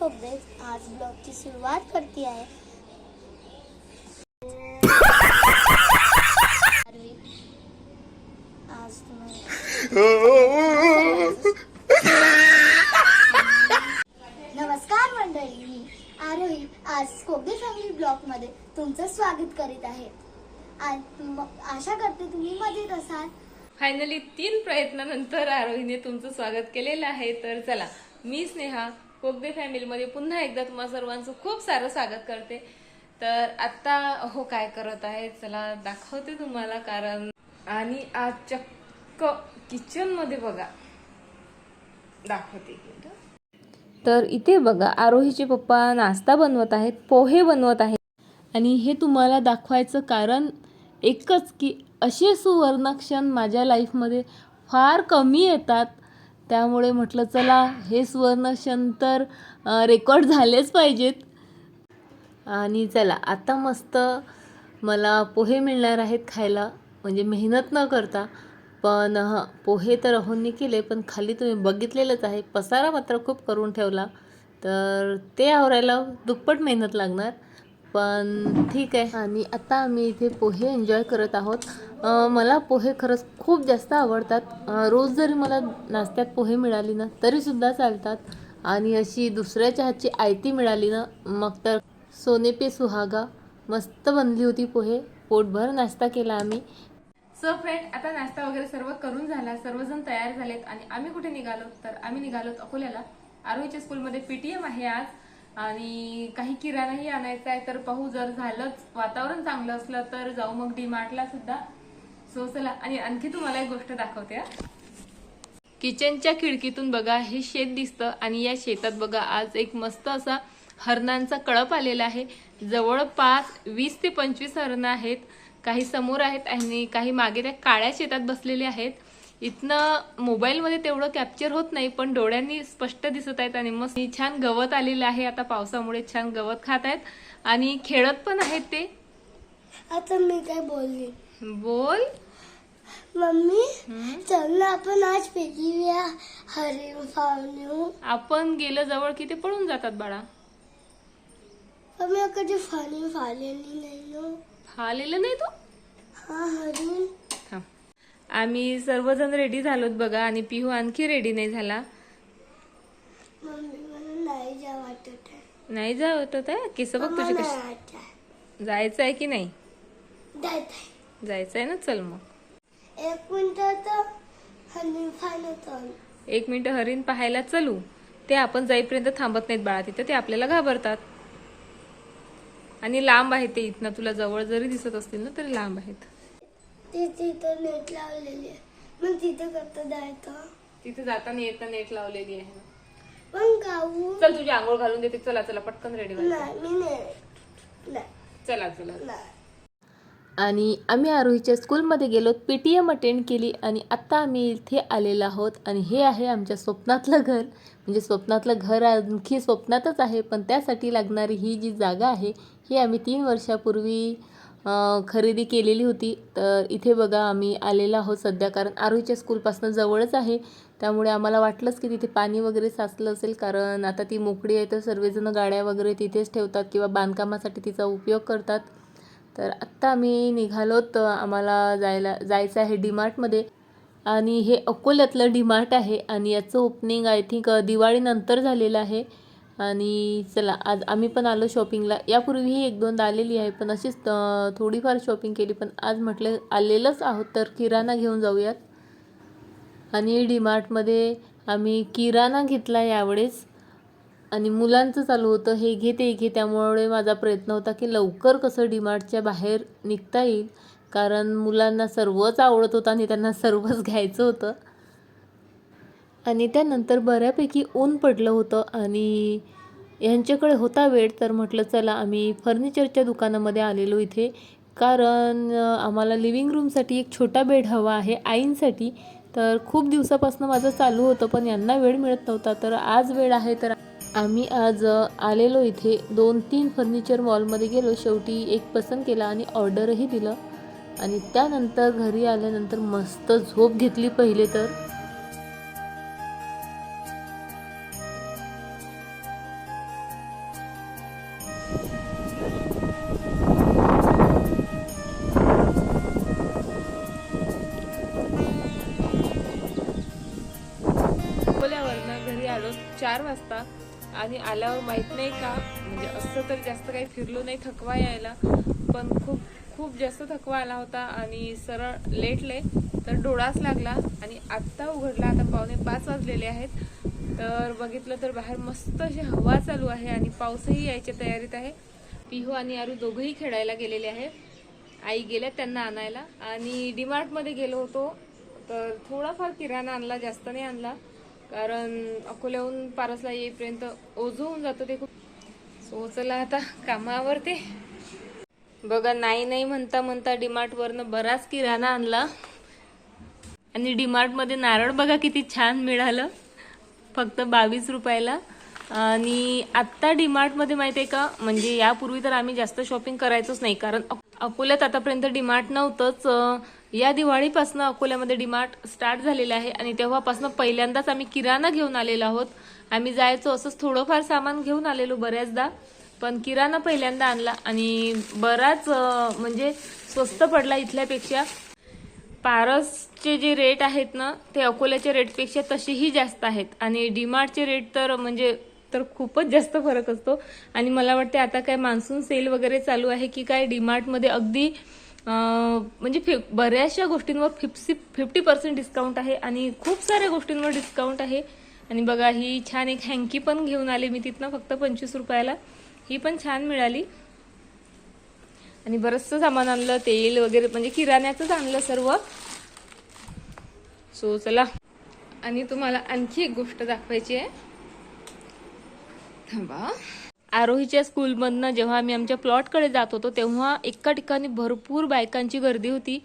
आरोही आज ब्लॉगची सुरुवात करते आहे. आज तुम्हाला नमस्कार मंडळी मी आरोही आज कोबडे फॅमिली ब्लॉगमध्ये तुमचं स्वागत करीत आहे. आज आशा करते तुम्ही मजेत असाल. फायनली तीन प्रयत्नानंतर आरोहीने तुमचं स्वागत केलेलं आहे. तर चला मी स्नेहा कोगदे फॅमिलीमध्ये पुन्हा एकदा तुम्हा सर्वांचं खूप सारं स्वागत करते. तर आत्ता हो काय करत आहे? चला दाखवते तुम्हाला कारण. आणि आज चक्क किचनमध्ये बघा. दाखवते तर इथे बघा आरोहीचे पप्पा नाश्ता बनवत आहेत पोहे बनवत आहेत. आणि हे तुम्हाला दाखवायचं कारण एकच की असे सुवर्णक्षण माझ्या लाईफमध्ये फार कमी येतात. त्यामुळे म्हटलं चला हे सुवर्णक्षण तर रेकॉर्ड झालेच पाहिजेत. आणि चला आता मस्त मला पोहे मिळणार आहेत खायला. म्हणजे मेहनत न करता. पण हं पोहे तर अहोंनी केले पण खाली तुम्ही बघितलेलंच आहे. पसारा मात्र खूप करून ठेवला. तर ते आवरायला दुप्पट मेहनत लागणार. पण ठीक आहे. आणि आता आम्ही इथे पोहे एन्जॉय करत आहोत. मला पोहे खरंच खूप जास्त आवडतात. रोज जरी मला नाश्त्यात पोहे मिळाली ना तरीसुद्धा चालतात. आणि अशी दुसऱ्याच्या हातची आयती मिळाली ना मग तर सोने पे सुहागा. मस्त बनली होती पोहे. पोटभर नाश्ता केला आम्ही. सो फ्रेंड आता नाश्ता वगैरे सर्व करून झाला. सर्वजण तयार झालेत आणि आम्ही कुठे निघालो? तर आम्ही निघालोत अकोल्याला. आरोहीच्या स्कूलमध्ये पीटीएम आहे आज. आणि काही किराणाही आणायचा आहे तर पाहू जर झालंच वातावरण चांगलं असलं तर जाऊ मग डीमार्टला सुद्धा. सो चला आणि आणखी तुम्हाला एक गोष्ट दाखवते किचनच्या खिडकीतून बघा हे शेत दिसतं आणि या शेतात बघा आज एक मस्त असा हरणांचा कळप आलेला आहे. जवळपास वीस ते पंचवीस हरणं आहेत. काही समोर आहेत आणि काही मागे त्या काळ्या शेतात बसलेले आहेत. इथनं मोबाईलमध्ये तेवढं कॅप्चर होत नाही पण डोळ्यांनी स्पष्ट दिसत आहेत आणि मस्त. छान गवत आलेलं आहे आता पावसामुळे छान गवत खात आहेत. आणि खेळत पण आहेत ते. आता मी काय बोलली? बोल. मम्मी. चल ना आपण आज पिकूया हरिण फावणू आपण गेलं जवळ की ते पळून जातात बाळा. पण मी कधी फाणी फालेली नाही ना आलेलं नाही तो? हा हरिण. आम्ही सर्वजण रेडी झालोत बघा आणि पिहू आणखी रेडी नाही झाला. नाही जा वाटत आहे नाही केस बघ मम्मा तुझे कसे जायचं आहे की नाही? जात जायचं आहे ना चल मग. एक मिनिट एक मिनिट हरिण पाहायला चलू. ते आपण जाईपर्यंत थांबत नाहीत बाळा तिथं ते आपल्याला घाबरतात. आणि लांब आहे ते इथनं तुला जवळ जरी दिसत असतील ना तरी लांब आहेत. ते तिथं नेट लावलेली आहे. मग तिथं करता जायचं. तिथे जाताना येताना नेट लावलेली आहे. ना. पण गाऊ चल तुझी आंघोळ घालून देते. चला चला पटकन रेडी नाही मी नाही. नाही. चला चला. नाही. आणि आम्ही आरोहीच्या स्कूलमध्ये गेलो पी टी एम अटेंड केली आणि आत्ता आम्ही इथे आलेलो आहोत. आणि हे आहे आमच्या स्वप्नातलं घर. म्हणजे स्वप्नातलं घर आणखी स्वप्नातच आहे पण त्यासाठी लागणारी ही जी जागा आहे ही आम्ही तीन वर्षापूर्वी खरेदी केलेली होती. तर इथे बघा आम्ही आलेलो आहोत सध्या. कारण आरोहीच्या स्कूलपासून जवळच आहे. त्यामुळे आम्हाला वाटलंच की तिथे पाणी वगैरे साचलं असेल. कारण आता ती मोकळी आहे. तर सर्वजण गाड्या वगैरे तिथेच ठेवतात किंवा बांधकामासाठी तिचा उपयोग करतात. तर आत्ता आम्ही निघालोत आम्हाला जायला जायचं आहे डीमार्टमध्ये. आणि हे अकोल्यातलं डीमार्ट आहे. आणि याचं ओपनिंग आय थिंक दिवाळीनंतर झालेलं आहे. आणि चला आज आम्ही पण आलो शॉपिंगला यापूर्वीही एक दोनदा आलेली आहे पण अशीच थोडीफार शॉपिंग केली पण आज म्हटलं आलेलंच आहोत तर किराणा घेऊन जाऊयात. आणि डीमार्टमध्ये आम्ही किराणा घेतला यावेळेस. आणि मुलांचं चालू होतं हे घे ते घे त्यामुळे माझा प्रयत्न होता की लवकर कसं डीमार्टच्या बाहेर निघता येईल. कारण मुलांना सर्वच आवडत होतं आणि त्यांना सर्वच घ्यायचं होतं. आणि त्यानंतर बऱ्यापैकी ऊन पडलं होतं आणि यांच्याकडे होता वेळ तर म्हटलं चला आम्ही फर्निचरच्या दुकानामध्ये आलेलो इथे. कारण आम्हाला लिव्हिंग रूमसाठी एक छोटा बेड हवा आहे आईंसाठी. तर खूप दिवसापासून माझं चालू होतं पण यांना वेळ मिळत नव्हता. तर आज वेळ आहे तर आम्ही आज आलेलो इथे. दोन तीन फर्निचर मॉलमध्ये गेलो. शेवटी एक पसंत केला आणि ऑर्डरही दिलं. आणि त्यानंतर घरी आल्यानंतर मस्त झोप घेतली पहिले तर. असता. आणि आल्यावर माहीत नाही का म्हणजे असं तर जास्त काही फिरलो नाही थकवा यायला पण खूप खूप जास्त थकवा आला होता आणि सरळ लेटले तर डोळाच लागला आणि आत्ता उघडला. आता पावणे पाच वाजलेले आहेत. तर बघितलं तर बाहेर मस्त अशी हवा चालू आहे आणि पाऊसही यायच्या तयारीत आहे. पिहू आणि आरू दोघंही खेळायला गेलेले आहे आई गेल्या त्यांना आणायला. आणि डीमार्टमध्ये गेलो होतो तर थोडाफार किराणा आणला जास्त नाही आणला. कारण अकोल्याहून पारसला येईपर्यंत ओझं होऊन जातं ते खूप. सो चला आता कामावरते. बघा नाही नाही म्हणता म्हणता डीमार्टवरनं बराच किराणा आणला. आणि डीमार्टमध्ये नारळ बघा किती छान मिळालं. फक्त बावीस रुपयाला. आणि आत्ता डीमार्टमध्ये माहिती आहे का म्हणजे यापूर्वी तर आम्ही जास्त शॉपिंग करायचोच नाही कारण अकोल्यात आतापर्यंत डीमार्ट नव्हतंच. या दिवाळीपासून अकोल्यामध्ये डीमार्ट स्टार्ट झालेला आहे आणि तेव्हापासून पहिल्यांदाच आम्ही किराणा घेऊन आलेलो आहोत. आम्ही जायचो असंच थोडंफार सामान घेऊन आलेलो बऱ्याचदा पण किराणा पहिल्यांदा आणला आणि बराच म्हणजे स्वस्त पडला इथल्यापेक्षा. पारसचे जे रेट आहेत ना ते अकोल्याच्या रेटपेक्षा तसेही जास्त आहेत आणि डीमार्टचे रेट तर म्हणजे तर खूपच जास्त फरक असतो. आणि मला वाटते आता काय मान्सून सेल वगैरे चालू आहे की काय डीमार्टमध्ये अगदी म्हणजे फि बऱ्याचशा गोष्टींवर फिफ्टी फिफ्टी पर्सेंट डिस्काउंट आहे आणि खूप साऱ्या गोष्टींवर डिस्काउंट आहे. आणि बघा ही छान एक हँकी पण घेऊन आले मी तिथनं फक्त पंचवीस रुपयाला. ही पण छान मिळाली. आणि बरंचसं सामान आणलं तेल वगैरे म्हणजे किराण्याचंच आणलं सर्व. सो चला. आणि तुम्हाला आणखी एक गोष्ट दाखवायची आहे. थांबा. आरोहीच्या स्कूलमधनं जेव्हा आम्ही आमच्या प्लॉटकडे जात होतो तेव्हा एका ठिकाणी भरपूर बायकांची गर्दी होती.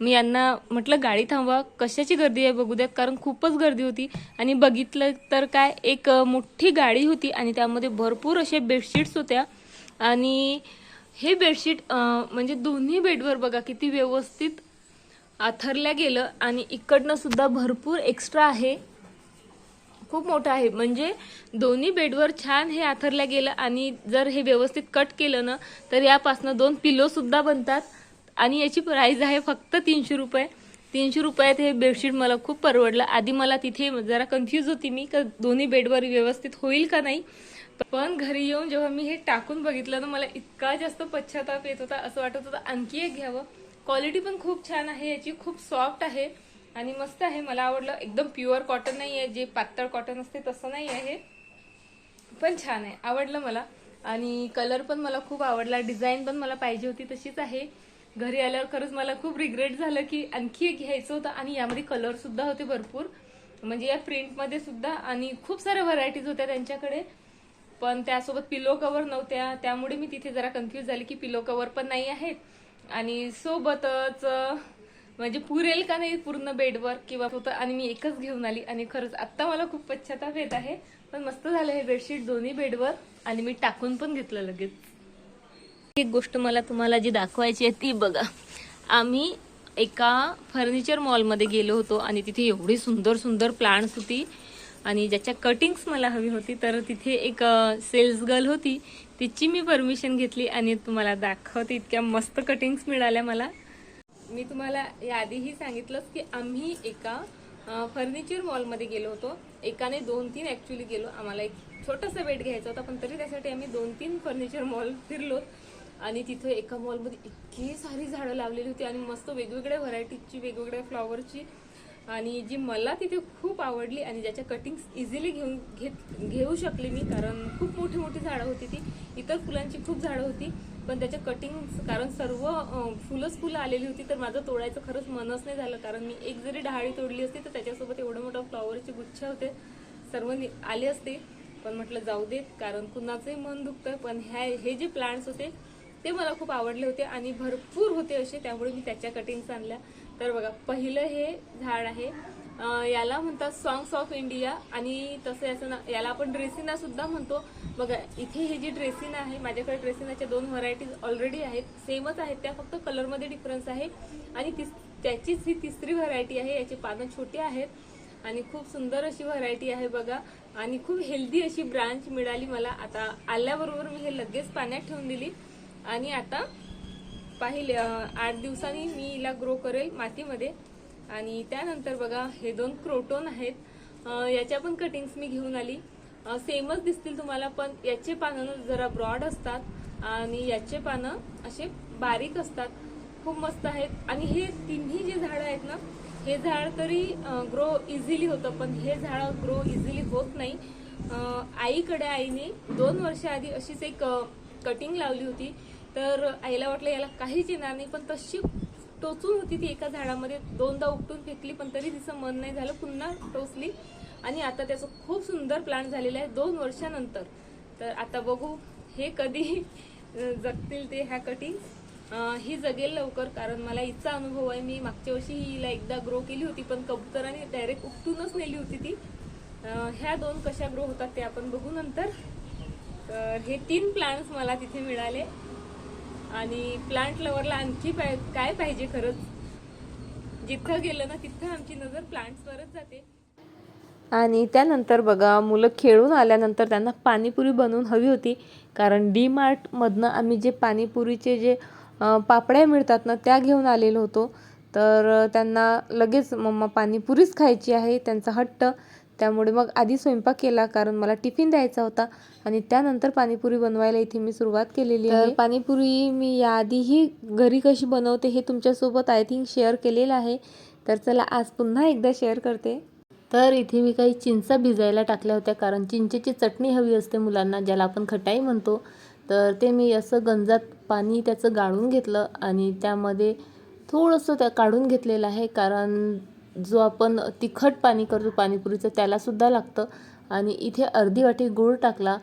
मी यांना म्हटलं गाडी थांबवा. कशाची गर्दी आहे बघू द्यात कारण खूपच गर्दी होती. आणि बघितलं तर काय एक मोठी गाडी होती आणि त्यामध्ये भरपूर असे बेडशीट्स होत्या. आणि हे बेडशीट म्हणजे दोन्ही बेडवर बघा किती व्यवस्थित आथरल्या गेलं. आणि इकडनं सुद्धा भरपूर एक्स्ट्रा आहे. खूप मोठं आहे. म्हणजे दोन्ही बेडवर छान हे आथरल्या गेलं आणि जर हे व्यवस्थित कट केलं ना तर यापासनं दोन पिलोसुद्धा बनतात. आणि याची प्राईज आहे फक्त तीनशे रुपये. तीनशे रुपयात हे बेडशीट मला खूप परवडलं. आधी मला तिथे जरा कन्फ्यूज होती मी का दोन्ही बेडवर व्यवस्थित होईल का नाही. पण घरी येऊन जेव्हा मी हे टाकून बघितलं ना मला इतका जास्त पश्चाताप येत होता असं वाटत होतं आणखी एक घ्यावं. क्वालिटी पण खूप छान आहे याची खूप सॉफ्ट आहे. आणि मस्त आहे मला आवडलं. एकदम प्युअर कॉटन नाही आहे जे पातळ कॉटन असते तसं नाही आहे. पण छान आहे आवडलं मला. आणि कलर पण मला खूप आवडला डिझाईन पण मला पाहिजे होती तशीच आहे. घरी आल्यावर खरंच मला खूप रिग्रेट झालं की आणखी एक घ्यायचं होतं आणि यामध्ये कलर सुद्धा होते भरपूर. म्हणजे या प्रिंटमध्ये सुद्धा आणि खूप साऱ्या व्हरायटीज होत्या त्यांच्याकडे. पण त्यासोबत पिलो कवर नव्हत्या. त्यामुळे मी तिथे जरा कन्फ्यूज झाले की पिलो कवर पण नाही आहेत. आणि सोबतच म्हणजे पुरेल का नाही पूर्ण बेडवर किंवा होतं? आणि मी एकच घेऊन आली आणि खरंच आत्ता मला खूप पश्चाताप येत आहे. पण मस्त झालं हे बेडशीट दोन्ही बेडवर आणि मी टाकून पण घेतलं लगेच. एक गोष्ट मला तुम्हाला जी दाखवायची आहे ती बघा. आम्ही एका फर्निचर मॉलमध्ये गेलो होतो आणि तिथे एवढी सुंदर सुंदर प्लांट्स होती. आणि ज्याच्या कटिंग्स मला हवी होती तर तिथे एक सेल्स गर्ल होती. तिची मी परमिशन घेतली आणि तुम्हाला दाखवते इतक्या मस्त कटिंग्स मिळाल्या मला. मी तुम्हाला याआधीही सांगितलंच की आम्ही एका फर्निचर मॉलमध्ये गेलो होतो. एकाने दोन तीन ॲक्च्युली गेलो. आम्हाला एक छोटासा बेड घ्यायचा होता पण तरी त्यासाठी आम्ही दोन तीन फर्निचर मॉल फिरलो. आणि तिथे एका मॉलमध्ये इतकी सारी झाडं लावलेली होती आणि मस्त वेगवेगळ्या व्हरायटीजची वेगवेगळ्या फ्लॉवरची आणि जी मला तिथे खूप आवडली आणि ज्याच्या कटिंग्स इझिली घेऊन घेत घेऊ शकले मी कारण खूप मोठी मोठी झाडं होती ती. इतर फुलांची खूप झाडं होती. पण त्याच्या कटिंग कारण सर्व फुलंच फुलं आलेली होती तर माझं तोडायचं खरंच मनच नाही झालं. कारण मी एक जरी डहाळी तोडली असती तर त्याच्यासोबत एवढं मोठं फ्लॉवरचे गुच्छ होते. सर्व नि- आले असते. पण म्हटलं जाऊ देत कारण कुणाचंही मन दुखतं पण ह्या हे जे प्लांट्स होते ते मला खूप आवडले होते आणि भरपूर होते असे. त्यामुळे मी त्याच्या कटिंग्स आणल्या. तर बघा पहिलं हे झाड आहे. याला म्हणतात सॉंग्स ऑफ इंडिया आणि तसं याचं ना याला आपण ड्रेसिना सुद्धा म्हणतो. बघा इथे हे जी ड्रेसिंग आहे माझ्याकडे ड्रेसिंगाच्या दोन व्हरायटीज ऑलरेडी आहेत. सेमच आहेत त्या फक्त कलरमध्ये डिफरन्स आहे. आणि तिस त्याचीच ही तिसरी व्हरायटी आहे याची पानं छोटी आहेत. आणि खूप सुंदर अशी व्हरायटी आहे बघा. आणि खूप हेल्दी अशी ब्रांच मिळाली मला. आता आल्याबरोबर मी हे लगेच पाण्यात ठेवून दिली. आणि आता पाहिले आठ दिवसांनी मी हिला ग्रो करेल मातीमध्ये. आणि त्यानंतर बघा हे दोन क्रोटोन आहेत. याच्या पण कटिंग्स मी घेऊन आली. सेमच दिसतील तुम्हाला पण याचे पानं जरा ब्रॉड असतात आणि याचे पानं असे बारीक असतात. खूप मस्त आहेत. आणि हे तिन्ही जे झाडं आहेत ना हे झाड तरी ग्रो इझिली होतं पण हे झाड ग्रो इझिली होत नाही. आईकडे आईने दोन वर्षाआधी अशीच एक कटिंग लावली होती. तर आईला वाटलं याला काहीच येणार नाही पण तशी टोचून होती ती एका झाडामध्ये. दोनदा उपटून फेकली पण तरी तिचं मन नाही झालं. पुन्हा टोचली. आणि आता त्याचं खूप सुंदर प्लांट झालेलं आहे. दोन वर्षानंतर. तर आता बघू हे कधी जगतील ते ह्या कटिंग ही जगेल लवकर कारण मला हिचा अनुभव आहे. मी मागच्या वर्षी हिला एकदा ग्रो केली होती पण कबुतराने डायरेक्ट उपटूनच नेली होती ती. ह्या दोन कशा ग्रो होतात ते आपण बघू नंतर. तर हे तीन प्लांट्स मला तिथे मिळाले. आणि प्लांट लवरला आणखी पाय- काय पाहिजे खरंच? जिथं गेलं ना तिथं आमची नजर प्लांट्सवरच जाते. आणि त्यानंतर बघा मुलं खेळून आल्यानंतर त्यांना पाणीपुरी बनवून हवी होती. कारण डी मार्टमधनं आम्ही जे पाणीपुरीचे जे पापड्या मिळतात ना त्या घेऊन आलेलो होतो. तर त्यांना लगेच मम्मा पाणीपुरीच खायची आहे त्यांचा हट्ट. त्यामुळे मग आधी स्वयंपाक केला कारण मला टिफिन द्यायचा होता. आणि त्यानंतर पाणीपुरी बनवायला इथे मी सुरुवात केलेली आहे. पाणीपुरी मी याआधीही घरी कशी बनवते हे तुमच्यासोबत आय थिंक शेअर केलेलं आहे. तर चला आज पुन्हा एकदा शेअर करते. तर इथे मी काही चिंचा भिजायला टाकल्या होत्या कारण चिंचेची चटणी हवी असते मुलांना ज्याला आपण खटाई म्हणतो. तर ते मी असं गंजात पाणी त्याचं गाळून घेतलं आणि त्यामध्ये थोडंसं त्या काढून घेतलेलं आहे कारण जो आपण तिखट पाणी करतो पाणीपुरीचं त्यालासुद्धा लागतं. आणि इथे अर्धी वाटी गूळ टाकला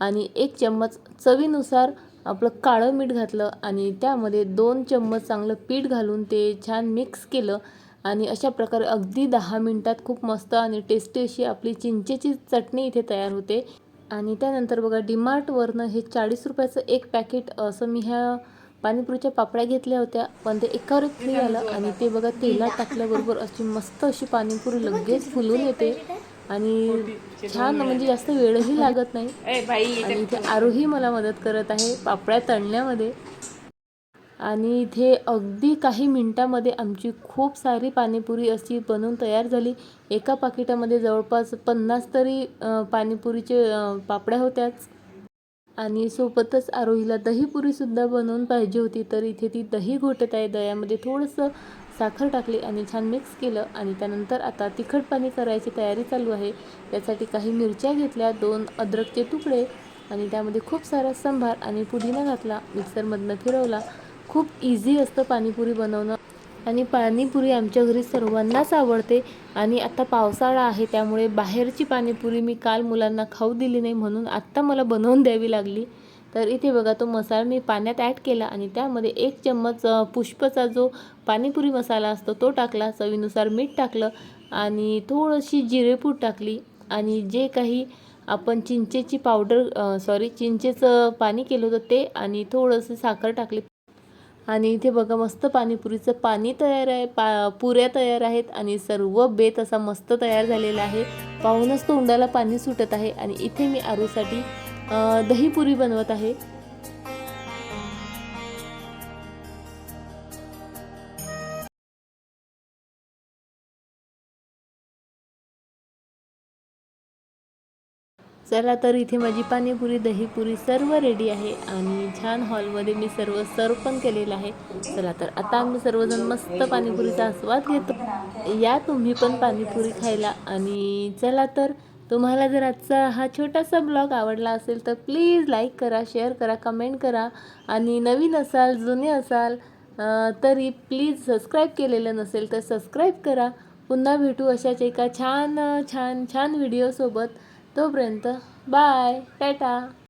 आणि एक चम्मच चवीनुसार आपलं काळं मीठ घातलं आणि त्यामध्ये दोन चम्मच चांगलं पीठ घालून ते छान मिक्स केलं. आणि अशा प्रकारे अगदी दहा मिनटात खूप मस्त आणि टेस्टी अशी आपली चिंचेची चटणी इथे तयार होते. आणि त्यानंतर बघा डीमार्टवरनं हे चाळीस रुपयाचं एक पॅकेट असं मी ह्या पाणीपुरीच्या पापड्या घेतल्या होत्या पण ते एकावर एक फ्री आलं. आणि ते बघा तेलात टाकल्याबरोबर अशी मस्त अशी पाणीपुरी लगेच फुलून येते. आणि छान म्हणजे जास्त वेळही लागत नाही. आणि इथे आरोही मला मदत करत आहे पापड्या तळण्यामध्ये. आणि इथे अगदी काही मिनटामध्ये आमची खूप सारी पाणीपुरी अशी बनवून तयार झाली. एका पाकिटामध्ये जवळपास पन्नास तरी पाणीपुरीचे पापड्या होत्याच. आणि सोबतच आरोहीला दहीपुरीसुद्धा बनवून पाहिजे होती तर इथे ती दही घोटत आहे. दह्यामध्ये थोडंसं साखर टाकली आणि छान मिक्स केलं आणि त्यानंतर आता तिखट पाणी करायची तयारी चालू आहे. त्यासाठी काही मिरच्या घेतल्या दोन अद्रकचे तुकडे आणि त्यामध्ये खूप सारा संभार आणि पुदिना घातला मिक्सरमधनं फिरवला. खूप इझी असतं पाणीपुरी बनवणं. आणि पाणीपुरी आमच्या घरी सर्वांनाच आवडते. आणि आता पावसाळा आहे त्यामुळे बाहेरची पाणीपुरी मी काल मुलांना खाऊ दिली नाही म्हणून आत्ता मला बनवून द्यावी लागली. तर इथे बघा तो मसाला मी पाण्यात ॲड केला आणि त्यामध्ये एक चम्मच पुष्पचा जो पाणीपुरी मसाला असतो तो टाकला. चवीनुसार मीठ टाकलं आणि थोडीशी जिरेपूड टाकली. आणि जे काही आपण चिंचेची पावडर सॉरी चिंचेचं पाणी केलं होतं ते आणि थोडंसं साखर टाकली. आणि इथे बघा मस्त पाणीपुरीचं पाणी तयार आहे पा पुऱ्या तयार आहेत आणि सर्व बेत असा मस्त तयार झालेला आहे. पाहूनच तोंडाला पाणी सुटत आहे आणि इथे मी आरूसाठी दहीपुरी बनवत आहे. चला तर इथे माझी पाणीपुरी दहीपुरी सर्व रेडी आहे. आणि छान हॉलमध्ये मी सर्व सर्व पण केलेलं आहे. चला तर आता आम्ही सर्वजण मस्त पाणीपुरीचा आस्वाद घेतो. या तुम्ही पण पाणीपुरी खायला. आणि चला तर तुम्हाला जर आजचा हा छोटासा ब्लॉग आवडला असेल तर प्लीज लाईक करा शेअर करा कमेंट करा. आणि नवीन असाल जुने असाल तरी प्लीज सबस्क्राईब केलेलं नसेल तर सबस्क्राईब करा. पुन्हा भेटू अशाच एका छान छान छान व्हिडिओसोबत तोपर्यंत बाय टाटा